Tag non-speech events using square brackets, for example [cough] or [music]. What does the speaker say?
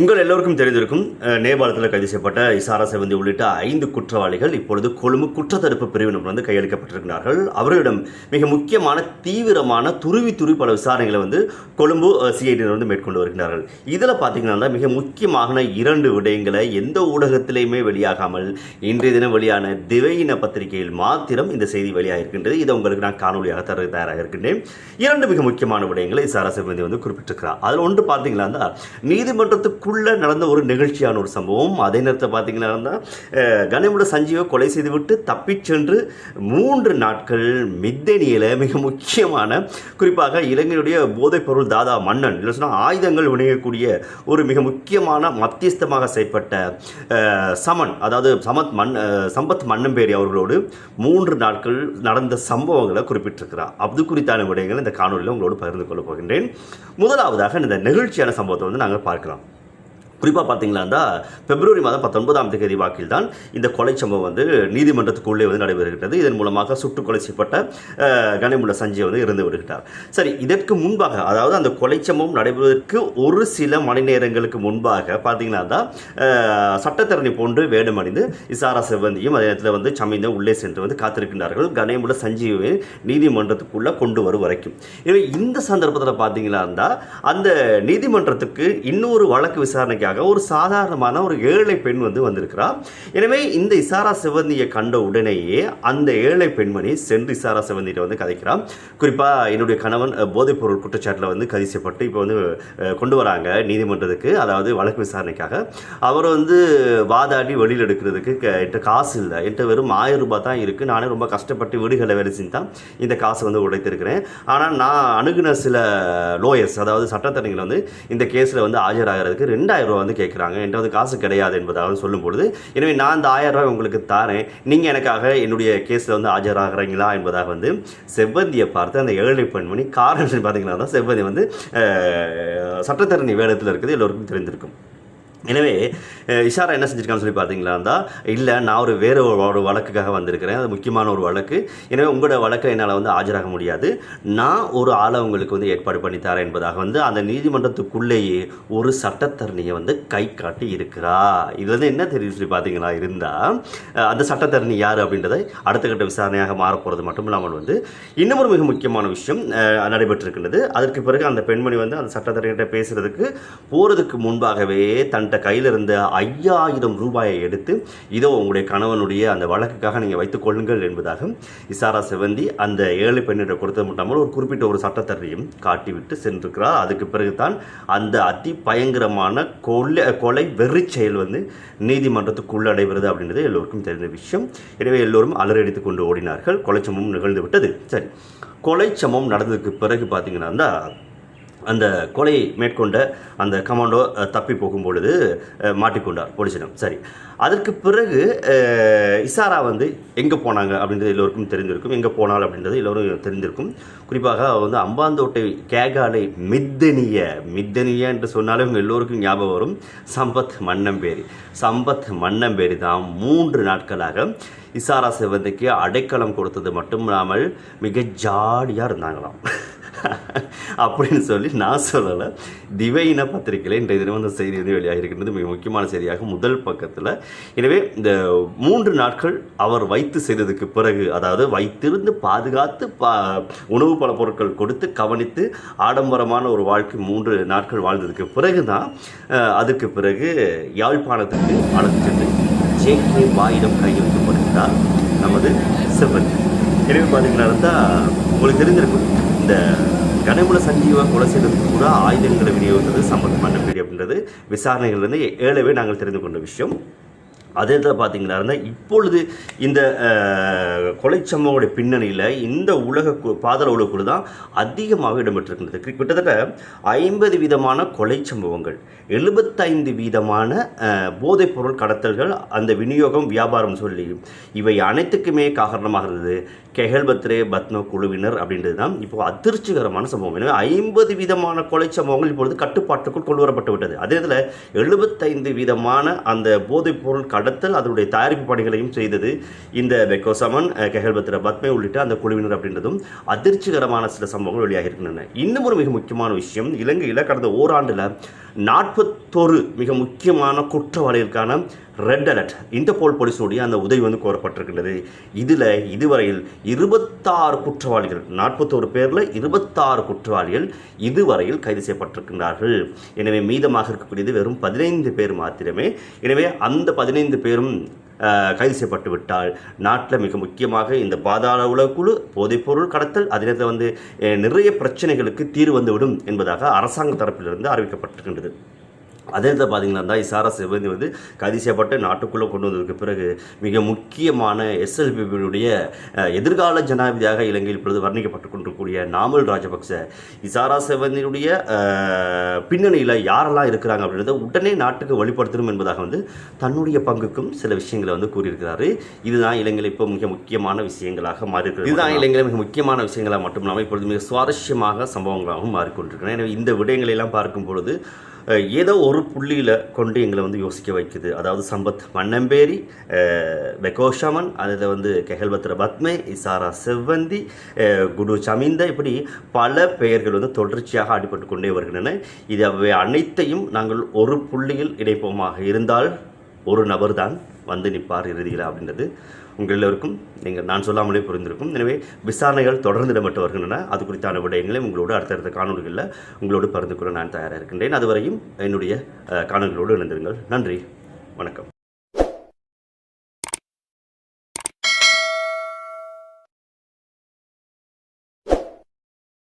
உங்கள் எல்லோருக்கும் தெரிந்திருக்கும் நேபாளத்தில் கைது செய்யப்பட்ட இசாரா செவந்தி உள்ளிட்ட ஐந்து குற்றவாளிகள் இப்பொழுது கொழும்பு குற்றத்தடுப்பு பிரிவினர் வந்து கையளிக்கப்பட்டிருக்கிறார்கள். அவர்களிடம் மிக முக்கியமான தீவிரமான துருவி துருவி பல விசாரணைகளை வந்து கொழும்பு சிஐடியினர் வந்து மேற்கொண்டு வருகிறார்கள். இதில் பார்த்தீங்கன்னா மிக முக்கியமான இரண்டு விடயங்களை எந்த ஊடகத்திலையுமே வெளியாகாமல் இன்றைய தினம் வெளியான திவையின பத்திரிகையில் மாத்திரம் இந்த செய்தி வெளியாக இருக்கின்றது இதை உங்களுக்கு நான் காணொலியாக தர தயாராக இருக்கின்றேன். இரண்டு மிக முக்கியமான விடயங்களை இசாரா செவந்தி வந்து குறிப்பிட்டிருக்கிறார். அதில் ஒன்று பார்த்தீங்கன்னா நீதிமன்றத்துக்குள்ள நடந்த ஒரு நிகழ்ச்சியான ஒரு சம்பவம். அதே நேரத்தில் பார்த்தீங்கன்னா கனிமுட சஞ்சீவை கொலை செய்துவிட்டு தப்பிச் சென்று மூன்று நாட்கள் மித்தனியில் மிக முக்கியமான குறிப்பாக இலங்கையுடைய போதைப்பொருள் தாதா மன்னன் இல்லை சொன்னால் ஆயுதங்கள் விநியோகக்கூடிய ஒரு மிக முக்கியமான மத்தியஸ்தமாக செயற்பட்ட சமன் அதாவது சமத் மன் சம்பத் மன்னம்பேரி அவர்களோடு மூன்று நாட்கள் நடந்த சம்பவங்களை குறிப்பிட்டிருக்கிறார். அது குறித்தான விடயங்களை இந்த காணொலியில் உங்களோடு பகிர்ந்து கொள்ளப் போகின்றேன். முதலாவதாக இந்த நிகழ்ச்சியான சம்பவத்தை வந்து நாங்கள் பார்க்கலாம். குறிப்பாக பார்த்தீங்களா பிப்ரவரி மாதம் பத்தொன்பதாம் தேதி வாக்கில் தான் இந்த கொலை சம்பவம் வந்து நீதிமன்றத்துக்குள்ளே வந்து நடைபெறுகின்றது. இதன் மூலமாக சுட்டுக் கொலை செய்யப்பட்ட கனிமுள்ள சஞ்சய் வந்து இருந்து விடுகிறார் சரி இதற்கு முன்பாக அதாவது அந்த கொலை சம்பவம் நடைபெறுவதற்கு ஒரு சில மணி நேரங்களுக்கு முன்பாக பார்த்தீங்கன்னா தான் சட்டத்தரணி போன்று வேடமணிந்து இசாரா செவ்வந்தியும் அதே நேரத்தில் வந்து சமைந்த உள்ளே சென்று வந்து காத்திருக்கின்றார்கள். கணேமுள்ள சஞ்சீவை நீதிமன்றத்துக்குள்ளே கொண்டு வரும் வரைக்கும். எனவே இந்த சந்தர்ப்பத்தில் பார்த்தீங்களா இருந்தால் அந்த நீதிமன்றத்துக்கு இன்னொரு வழக்கு விசாரணைக்கு விசாரணைக்காக ஒரு சாதாரணமான ஒரு ஏழை பெண் வந்து வந்திருக்கிறார் எனவே இந்த இசாரா சிவந்தியை கண்ட உடனேயே அந்த ஏழை பெண்மணி சென்று இசாரா சிவந்தியிட்ட வந்து கதைக்கிறார் குறிப்பாக என்னுடைய கணவன் போதைப்பொருள் குற்றச்சாட்டில் வந்து கைது செய்யப்பட்டு இப்போ வந்து கொண்டு வராங்க நீதிமன்றத்துக்கு அதாவது வழக்கு விசாரணைக்காக. அவர் வந்து வாதாடி வெளியில் எடுக்கிறதுக்கு என்கிட்ட காசு இல்லை. என்கிட்ட வெறும் ஆயிரம் ரூபாய் தான் இருக்குது நானே ரொம்ப கஷ்டப்பட்டு வீடுகளை வேலை செஞ்சு தான் இந்த காசை வந்து உடைத்திருக்கிறேன். ஆனால் நான் அணுகுன சில லோயர்ஸ் அதாவது சட்டத்தரணிகள் வந்து இந்த கேஸில் வந்து ஆஜராகிறதுக்கு ரெண்டாயிரம் ரூபா வந்து கேட்குறாங்க என்கிட்ட வந்து காசு கிடையாது என்பதாக சொல்லும் பொழுது எனவே நான் இந்த ஆயிரம் ரூபாய் உங்களுக்கு தாரேன். நீங்கள் எனக்காக என்னுடைய கேஸில் வந்து ஆஜராகிறீங்களா? என்பதாக வந்து செவ்வந்தியை பார்த்து அந்த ஏழை பெண்மணி காரணம் பார்த்தீங்கன்னா தான் செவ்வந்தி வந்து சட்டத்தரணி வேடத்தில் இருக்குது எல்லோருக்கும் தெரிந்திருக்கும். எனவே இஷாரா என்ன செஞ்சிருக்கான்னு சொல்லி பார்த்தீங்களா இருந்தால் இல்லை நான் ஒரு வேறு ஒரு ஒரு வழக்குக்காக வந்திருக்கிறேன். அது முக்கியமான ஒரு வழக்கு. எனவே உங்களோட வழக்கை என்னால் வந்து ஆஜராக முடியாது. நான் ஒரு ஆளை உங்களுக்கு வந்து ஏற்பாடு பண்ணி தரேன் என்பதாக வந்து அந்த நீதிமன்றத்துக்குள்ளேயே ஒரு சட்டத்தரணியை வந்து கை காட்டி இருக்கிறா. இது வந்து என்ன தெரியும் சொல்லி பார்த்தீங்களா இருந்தால் அந்த சட்டத்தரணி யார் அப்படின்றத அடுத்த கட்ட விசாரணையாக மாறப்போகிறது மட்டும் இல்லாமல் வந்து இன்னும் ஒரு மிக முக்கியமான விஷயம் நடைபெற்றிருக்கின்றது. அதற்கு பிறகு அந்த பெண்மணி வந்து அந்த சட்டத்தரணிகிட்ட பேசுகிறதுக்கு போகிறதுக்கு முன்பாகவே தன்கிட்ட கையில் இருந்த ஐயாயிரம் ரூபாயை எடுத்து இதோ உங்களுடைய கணவனுடைய அந்த வழக்குக்காக நீங்கள் வைத்துக் கொள்ளுங்கள் என்பதாக இசாரா செவந்தி அந்த ஏழை பெண்ணிடம் கொடுத்தது மட்டும் ஒரு குறிப்பிட்ட ஒரு சட்டத்தரணியும் காட்டிவிட்டு சென்றிருக்கிறார் அதுக்கு பிறகுதான் அந்த அதி பயங்கரமான கொலை கொலை வெறி செயல் வந்து நீதிமன்றத்துக்கு உள்ளடைகிறது அப்படின்றது எல்லோருக்கும் தெரிந்த விஷயம். எனவே எல்லோரும் அலறடித்துக் கொண்டு ஓடினார்கள். கொலைச்சமும் நிகழ்ந்து விட்டது சரி. கொலைச்சமம் நடந்ததுக்கு பிறகு பார்த்தீங்கன்னா அந்த கொலை மேற்கொண்ட அந்த கமாண்டோ தப்பி போகும் பொழுது மாட்டிக்கொண்டார் போலீசிடம். சரி. அதற்கு பிறகு இசாரா வந்து எங்கே போனாங்க அப்படின்றது எல்லோருக்கும் தெரிந்திருக்கும். எங்கே போனாள் அப்படின்றது எல்லோரும் தெரிந்திருக்கும். குறிப்பாக அவ வந்து அம்பாந்தோட்டை கேகாலை மித்தனிய மித்தனிய என்று சொன்னாலே எல்லோருக்கும் ஞாபகம் வரும். சம்பத் மன்னம்பேரி. சம்பத் மன்னம்பேரி தான் மூன்று நாட்களாக இசாரா சிவந்திக்கு அடைக்கலம் கொடுத்தது மட்டும் இல்லாமல் மிக ஜாலியாக இருந்தாங்களாம். [laughs] அப்படின்னு சொல்லி நான் சொல்லலை. திவையின பத்திரிகையில் இன்றைய தினம் அந்த செய்தி வந்து வெளியாகிருக்கின்றது மிக முக்கியமான செய்தியாக முதல் பக்கத்தில். எனவே இந்த மூன்று நாட்கள் அவர் வைத்து செய்ததுக்கு பிறகு அதாவது வைத்திருந்து பாதுகாத்து பா உணவு பல பொருட்கள் கொடுத்து கவனித்து ஆடம்பரமான ஒரு வாழ்க்கை மூன்று நாட்கள் வாழ்ந்ததுக்கு பிறகு தான் அதுக்கு பிறகு யாழ்ப்பாணத்துக்கு அழைத்து சென்று ஜே கே பாயிடம் கையெழுத்துப்படுகிறார் நமது செவன் எனவே பார்த்தீங்கன்னா இருந்தால் உங்களுக்கு தெரிஞ்சிருக்கும் இந்த கனிமல சஞ்சீவா கொலை செய்ததுக்கு கூட ஆயுதங்களை விநியோகித்தது சம்பந்தமான மன்னப்பேடி அப்படின்றது விசாரணைகள் வந்து ஏழவே நாங்கள் தெரிந்து கொண்ட விஷயம். அதே தான் பார்த்தீங்களா இருந்தால் இப்பொழுது இந்த கொலை சம்பவங்களுடைய பின்னணியில் இந்த உலக பாதாள உலகக்குழு தான் அதிகமாக இடம்பெற்றிருக்கின்றது. கிட்டத்தட்ட ஐம்பது விதமான கொலை சம்பவங்கள் எழுபத்தைந்து வீதமான போதைப்பொருள் கடத்தல்கள் அந்த விநியோகம் வியாபாரம் சொல்லி இவை அனைத்துக்குமே காரணமாக இருந்தது. கெஹல்பத்ரே பத்ம குழுவினர் அப்படின்றது தான் இப்போ அதிர்ச்சிகரமான சம்பவம். எனவே ஐம்பது விதமான கொலை சம்பவங்கள் இப்பொழுது கட்டுப்பாட்டுக்குள் கொண்டு வரப்பட்டு விட்டது. அதே இதில் எழுபத்தைந்து விதமான அந்த போதைப்பொருள் கட கடத்தல் அதனுடைய தயாரிப்பு பணிகளையும் செய்தது இந்த பெக்கோசமன் கெஹல்பத்ர பத்மே உள்ளிட்ட அந்த குழுவினர் அப்படின்றதும் அதிர்ச்சிகரமான சில சம்பவங்கள் வெளியாகியிருக்கின்றன. இன்னும் ஒரு மிக முக்கியமான விஷயம் இலங்கையில் கடந்த ஓராண்டில் நாற்பத்தொரு மிக முக்கியமான குற்றவாளிகளுக்கான ரெட் அலர்ட் இன்டர்போல் போலீஸுடைய அந்த உதவி வந்து கோரப்பட்டிருக்கின்றது. இதில் இதுவரையில் இருபத்தாறு குற்றவாளிகள் நாற்பத்தோரு பேரில் இருபத்தாறு குற்றவாளிகள் இதுவரையில் கைது செய்யப்பட்டிருக்கின்றார்கள். எனவே மீதமாக இருக்கக்கூடியது வெறும் பதினைந்து பேர் மாத்திரமே. எனவே அந்த பதினைந்து பேரும் கைது செய்யப்பட்டு விட்டால் நாட்டில் மிக முக்கியமாக இந்த பாதாள உலகுழு போதைப்பொருள் கடத்தல் அதே நேரத்தில் வந்து நிறைய பிரச்சனைகளுக்கு தீர்வு வந்துவிடும் என்பதாக அரசாங்க தரப்பிலிருந்து அறிவிக்கப்பட்டிருக்கின்றது. அதே நேரத்தில் பார்த்தீங்கன்னா தான் இசாரா சிவந்தி வந்து கைது செய்யப்பட்டு நாட்டுக்குள்ளே கொண்டு வந்ததுக்கு பிறகு மிக முக்கியமான எஸ்எல்பியுடைய எதிர்கால ஜனாதிபதியாக இலங்கையில் இப்பொழுது வர்ணிக்கப்பட்டு கொண்டிருக்கக்கூடிய நாமல் ராஜபக்ச இசாரா சிவந்தியுடைய பின்னணியில் யாரெல்லாம் இருக்கிறாங்க அப்படின்றத உடனே நாட்டுக்கு வெளிப்படுத்தணும் என்பதாக வந்து தன்னுடைய பங்குக்கும் சில விஷயங்களை வந்து கூறியிருக்கிறாரு. இதுதான் இலங்கையில் இப்போ மிக முக்கியமான விஷயங்களாக மாறி இருக்கிறது இதுதான் இலங்கையில் மிக முக்கியமான விஷயங்களாக மட்டும் இல்லாமல் இப்பொழுது மிக சுவாரஸ்யமாக சம்பவங்களாகவும் மாறிக்கொண்டிருக்கிறேன் எனவே இந்த விடயங்களை எல்லாம் பார்க்கும் பொழுது ஏதோ ஒரு புள்ளியில் கொண்டு எங்களை வந்து யோசிக்க வைக்குது. அதாவது சம்பத் மன்னம்பேரி வெகோஷமன் அதில் வந்து கெஹல்பத்ர பத்மே இசாரா செவ்வந்தி குரு குடு சமிந்த இப்படி பல பெயர்கள் வந்து தொடர்ச்சியாக அடிபட்டு கொண்டே வருகின்றன. இது அவை அனைத்தையும் நாங்கள் ஒரு புள்ளியில் இணைப்போமாக இருந்தால் ஒரு நபர் தான் வந்து நிற்பார் இறுதியில் அப்படின்றது உங்கள் எல்லோருக்கும் நீங்கள் நான் சொல்லாமலே புரிந்திருக்கும். எனவே விசாரணைகள் தொடர்ந்து இடம்பெற்று வருகின்றன. அது குறித்தான விடயங்களை உங்களோடு அடுத்தடுத்த காணொலிகளில் உங்களோடு பகிர்ந்து கொள்ள நான் தயாராக இருக்கின்றேன். அதுவரையும் என்னுடைய காணொலிகளோடு இணைந்திருங்கள். நன்றி. வணக்கம்.